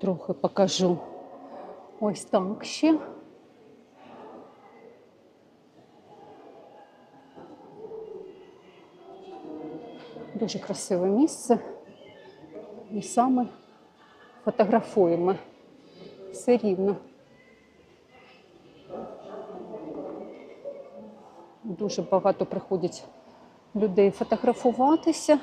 трохи покажу. Ось так ще. Дуже красиве місце. І саме фотографуємо все рівно. Дуже багато приходять людей фотографуватися.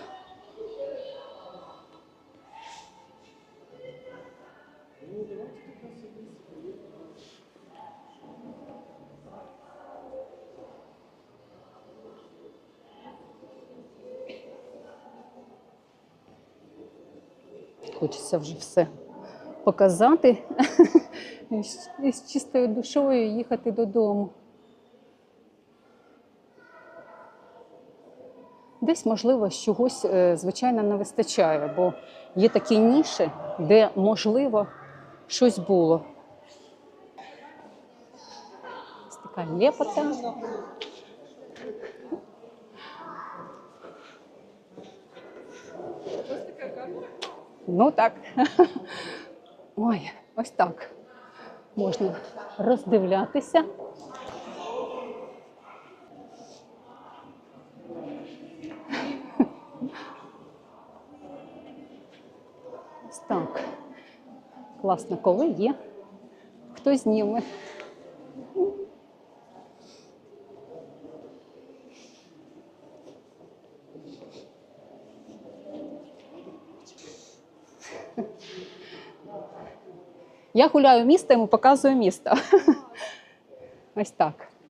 Хочеться вже все показати і з- чистою душою їхати додому. Десь, можливо, чогось, е, звичайно, не вистачає, бо є такі ніші, де, можливо, щось було. Ось така лепота. Ну так. Ой, ось так. Можна роздивлятися. Ось так. Класно, коли є. Хто зніме. Я гуляю місто, йому показую місто. Ось так.